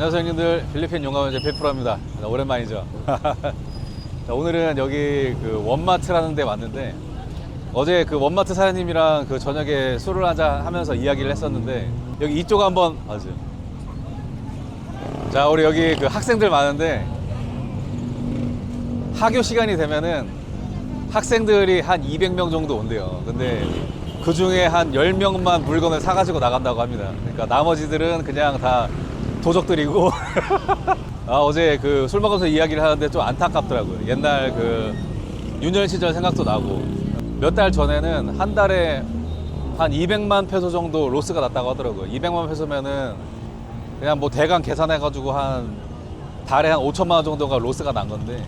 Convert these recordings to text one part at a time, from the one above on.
안녕하세요 형님들. 필리핀 용감원제 페프로입니다. 오랜만이죠. 자, 오늘은 여기 그 원마트라는 데 왔는데 어제 그 원마트 사장님이랑 그 저녁에 술을 한잔 하면서 이야기를 했었는데 여기 이쪽 한번 맞아요. 자 우리 여기 그 학생들 많은데 하교 시간이 되면은 학생들이 한 200명 정도 온대요. 근데 그 중에 한 10명만 물건을 사가지고 나간다고 합니다. 그러니까 나머지들은 그냥 다 도적들이고 아, 어제 그 술 먹으면서 이야기를 하는데 좀 안타깝더라고요. 옛날 그 유년 시절 생각도 나고 몇 달 전에는 한 달에 한 200만 페소 정도 로스가 났다고 하더라고요. 200만 페소면은 그냥 뭐 대강 계산해가지고 한 달에 한 5천만 원 정도가 로스가 난 건데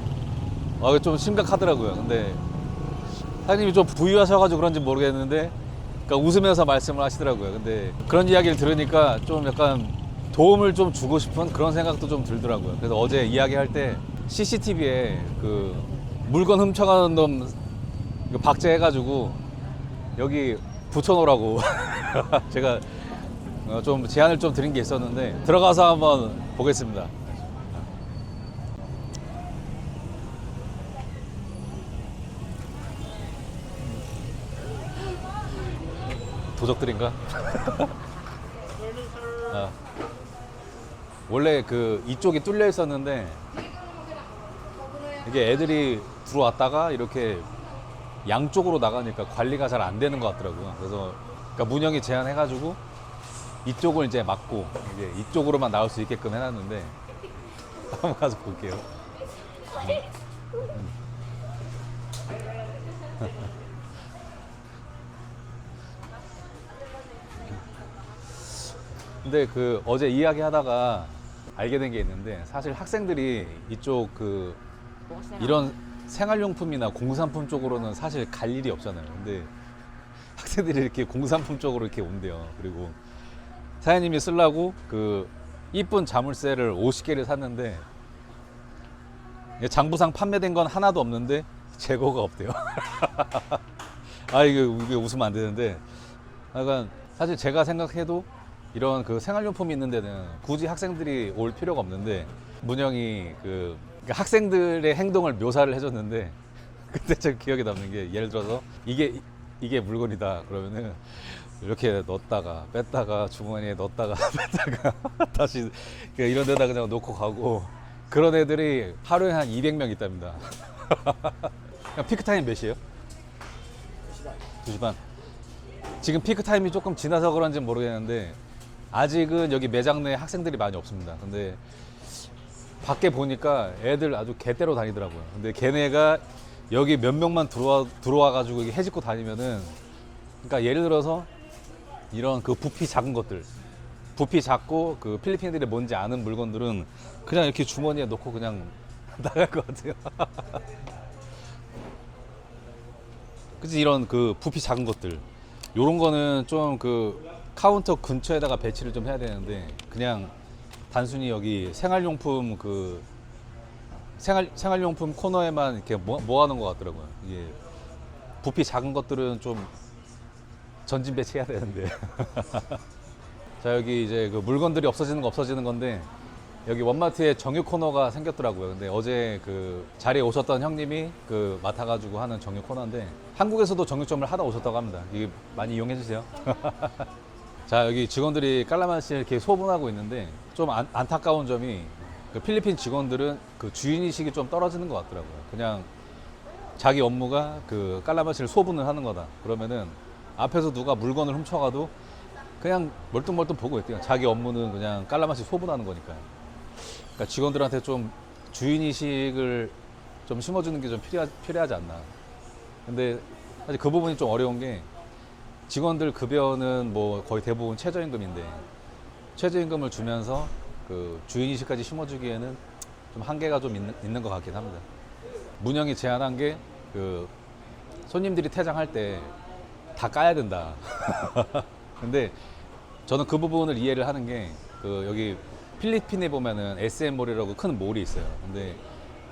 아, 이거 좀 심각하더라고요. 근데 사장님이 좀 부유하셔가지고 그런지 모르겠는데 그러니까 웃으면서 말씀을 하시더라고요. 근데 그런 이야기를 들으니까 좀 약간 도움을 좀 주고 싶은 그런 생각도 좀 들더라고요. 그래서 어제 이야기할 때 CCTV에 그 물건 훔쳐가는 놈 박제해가지고 여기 붙여놓으라고 제가 어, 좀 제안을 좀 드린 게 있었는데 들어가서 한번 보겠습니다. 도적들인가? 아. 원래 그 이쪽이 뚫려 있었는데 이게 애들이 들어왔다가 이렇게 양쪽으로 나가니까 관리가 잘 안 되는 것 같더라고요. 그래서 그러니까 문영이 제안해가지고 이쪽을 이제 막고 이제 이쪽으로만 나올 수 있게끔 해놨는데 한번 가서 볼게요. 근데 그 어제 이야기하다가 알게 된 게 있는데 사실 학생들이 이쪽 그 이런 생활용품이나 공산품 쪽으로는 사실 갈 일이 없잖아요. 근데 학생들이 이렇게 공산품 쪽으로 이렇게 온대요. 그리고 사장님이 쓰려고 그 이쁜 자물쇠를 50개를 샀는데 장부상 판매된 건 하나도 없는데 재고가 없대요. 아 이게, 이게 웃으면 안 되는데 약간 사실 제가 생각해도 이런 그 생활용품이 있는 데는 굳이 학생들이 올 필요가 없는데 문영이 그 그러니까 학생들의 행동을 묘사를 해줬는데 그때 제 기억에 남는 게 예를 들어서 이게 이게 물건이다 그러면은 이렇게 넣었다가 뺐다가 주머니에 넣었다가 뺐다가 다시 그 이런 데다 그냥 놓고 가고 그런 애들이 하루에 한 200명 있답니다. 피크 타임 몇이에요? 2시 반. 지금 피크 타임이 조금 지나서 그런지 모르겠는데 아직은 여기 매장 내에 학생들이 많이 없습니다. 근데 밖에 보니까 애들 아주 개떼로 다니더라고요. 근데 걔네가 여기 몇 명만 들어와 들어와 가지고 해집고 다니면은 그러니까 예를 들어서 이런 그 부피 작은 것들 부피 작고 그 필리핀들이 뭔지 아는 물건들은 그냥 이렇게 주머니에 넣고 그냥 나갈 것 같아요. 그치 이런 그 부피 작은 것들 요런 거는 좀 그 카운터 근처에다가 배치를 좀 해야 되는데 그냥 단순히 여기 생활용품 그 생활 생활용품 코너에만 이렇게 모, 모아놓은 것 같더라고요. 이게 부피 작은 것들은 좀 전진 배치해야 되는데. 자 여기 이제 그 물건들이 없어지는 거 없어지는 건데 여기 원마트에 정육 코너가 생겼더라고요. 근데 어제 그 자리에 오셨던 형님이 그 맡아가지고 하는 정육 코너인데 한국에서도 정육점을 하다 오셨다고 합니다. 이게 많이 이용해 주세요. 자 여기 직원들이 깔라만시 이렇게 소분하고 있는데 좀 안, 안타까운 점이 그 필리핀 직원들은 그 주인의식이 좀 떨어지는 것 같더라고요. 그냥 자기 업무가 그 깔라만시를 소분을 하는 거다. 그러면은 앞에서 누가 물건을 훔쳐가도 그냥 멀뚱멀뚱 보고 있대요. 자기 업무는 그냥 깔라만시 소분하는 거니까. 그러니까 직원들한테 좀 주인의식을 좀 심어주는 게 좀 필요하, 필요하지 않나. 근데 사실 그 부분이 좀 어려운 게 직원들 급여는 뭐 거의 대부분 최저임금인데 최저임금을 주면서 그 주인의식까지 심어주기에는 좀 한계가 좀 있는, 있는 것 같긴 합니다. 문영이 제안한 게 그 손님들이 퇴장할 때 다 까야 된다. 근데 저는 그 부분을 이해를 하는 게 그 여기 필리핀에 보면은 SM몰이라고 큰 몰이 있어요. 근데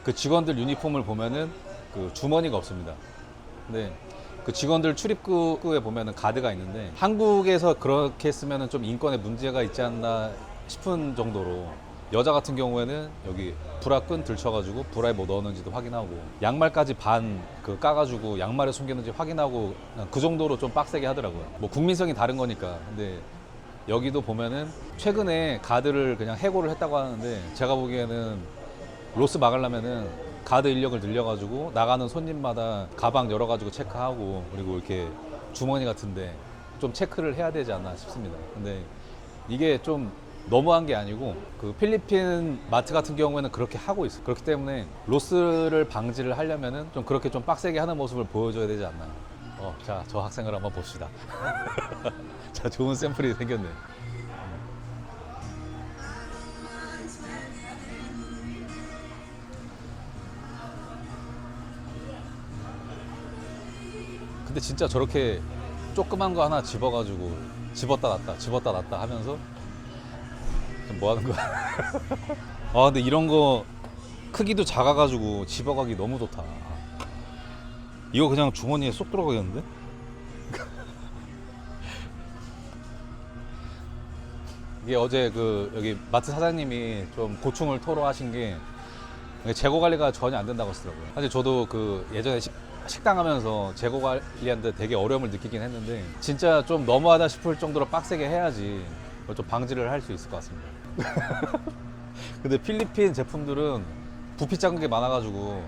그 직원들 유니폼을 보면은 그 주머니가 없습니다. 근데 그 직원들 출입구에 보면은 가드가 있는데 한국에서 그렇게 쓰면은 좀 인권에 문제가 있지 않나 싶은 정도로 여자 같은 경우에는 여기 브라 끈 들쳐가지고 브라에 뭐 넣었는지도 확인하고 양말까지 반 그 까가지고 양말에 숨겼는지 확인하고 그 정도로 좀 빡세게 하더라고요. 뭐 국민성이 다른 거니까. 근데 여기도 보면은 최근에 가드를 그냥 해고를 했다고 하는데 제가 보기에는 로스 막으려면은 가드 인력을 늘려가지고 나가는 손님마다 가방 열어가지고 체크하고 그리고 이렇게 주머니 같은데 좀 체크를 해야 되지 않나 싶습니다. 근데 이게 좀 너무한 게 아니고 그 필리핀 마트 같은 경우에는 그렇게 하고 있어요. 그렇기 때문에 로스를 방지를 하려면은 좀 그렇게 좀 빡세게 하는 모습을 보여줘야 되지 않나. 어, 자, 저 학생을 한번 봅시다. 자, 좋은 샘플이 생겼네. 근데 진짜 저렇게 조그만 거 하나 집어가지고 집었다 놨다 집었다 놨다 하면서 뭐 하는 거야? 아 근데 이런 거 크기도 작아가지고 집어가기 너무 좋다. 이거 그냥 주머니에 쏙 들어가겠는데? 이게 어제 그 여기 마트 사장님이 좀 고충을 토로하신 게 재고 관리가 전혀 안 된다고 하시더라고요. 사실 저도 그 예전에 식, 식당 하면서 재고 관리하는데 되게 어려움을 느끼긴 했는데 진짜 좀 너무하다 싶을 정도로 빡세게 해야지 그걸 좀 방지를 할 수 있을 것 같습니다. 근데 필리핀 제품들은 부피 작은 게 많아가지고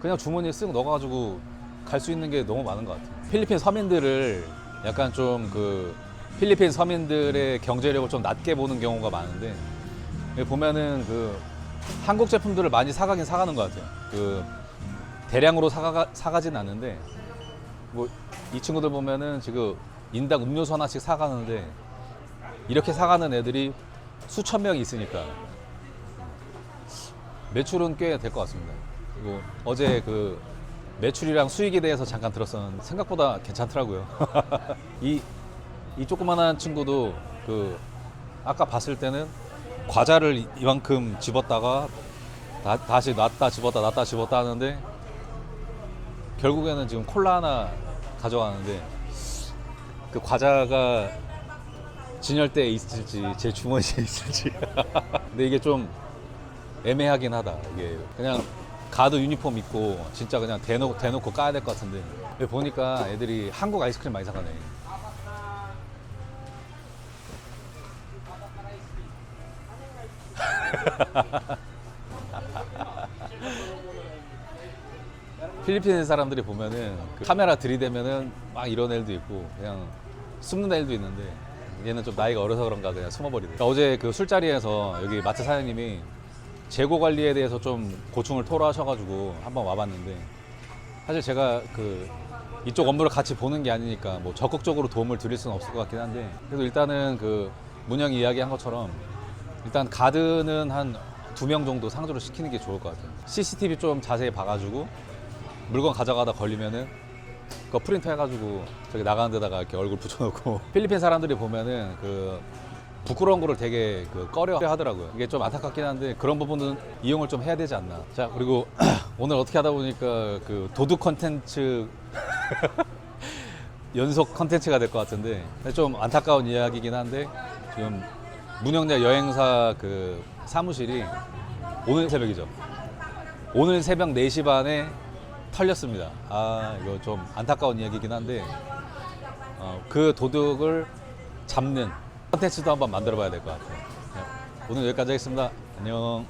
그냥 주머니에 쓱 넣어가지고 갈 수 있는 게 너무 많은 것 같아요. 필리핀 서민들을 약간 좀 그 필리핀 서민들의 경제력을 좀 낮게 보는 경우가 많은데 보면은 그 한국 제품들을 많이 사가긴 사가는 것 같아요. 그 대량으로 사가 사가진 않는데 뭐 이 친구들 보면은 지금 인당 음료수 하나씩 사가는데 이렇게 사가는 애들이 수천 명 있으니까 매출은 꽤 될 것 같습니다. 그리고 어제 그 매출이랑 수익에 대해서 잠깐 들었었는데 생각보다 괜찮더라고요. 이, 이 조그만한 친구도 그 아까 봤을 때는 과자를 이- 이만큼 집었다가 다, 다시 놨다 집었다 놨다 집었다 하는데 결국에는 지금 콜라 하나 가져가는데 그 과자가 진열대에 있을지 제 주머니에 있을지 근데 이게 좀 애매하긴 하다 이게 그냥 가드 유니폼 입고 진짜 그냥 대놓고, 대놓고 까야 될 것 같은데 보니까 애들이 한국 아이스크림 많이 사가네 필리핀 사람들이 보면은 그 카메라 들이대면은 막 이런 애들도 있고 그냥 숨는 애들도 있는데 얘는 좀 나이가 어려서 그런가 그냥 숨어버리더라고요. 어제 그 술자리에서 여기 마트 사장님이 재고 관리에 대해서 좀 고충을 토로하셔가지고 한번 와봤는데 사실 제가 그 이쪽 업무를 같이 보는 게 아니니까 뭐 적극적으로 도움을 드릴 수는 없을 것 같긴 한데 그래도 일단은 그 문영이 이야기한 것처럼 일단 가드는 한 두 명 정도 상주를 시키는 게 좋을 것 같아요. CCTV 좀 자세히 봐가지고 물건 가져가다 걸리면은 그거 프린트 해가지고 저기 나가는 데다가 이렇게 얼굴 붙여놓고 필리핀 사람들이 보면은 그 부끄러운 거를 되게 그 꺼려 하더라고요. 이게 좀 안타깝긴 한데 그런 부분은 이용을 좀 해야 되지 않나. 자 그리고 오늘 어떻게 하다 보니까 그 도둑 컨텐츠 연속 컨텐츠가 될 것 같은데 좀 안타까운 이야기긴 한데 지금 문영자 여행사 그 사무실이 오늘 새벽이죠. 오늘 새벽 4시 반에 털렸습니다. 아, 이거 좀 안타까운 이야기긴 한데, 어, 그 도둑을 잡는 컨텐츠도 한번 만들어 봐야 될 것 같아요. 네, 오늘 여기까지 하겠습니다. 안녕.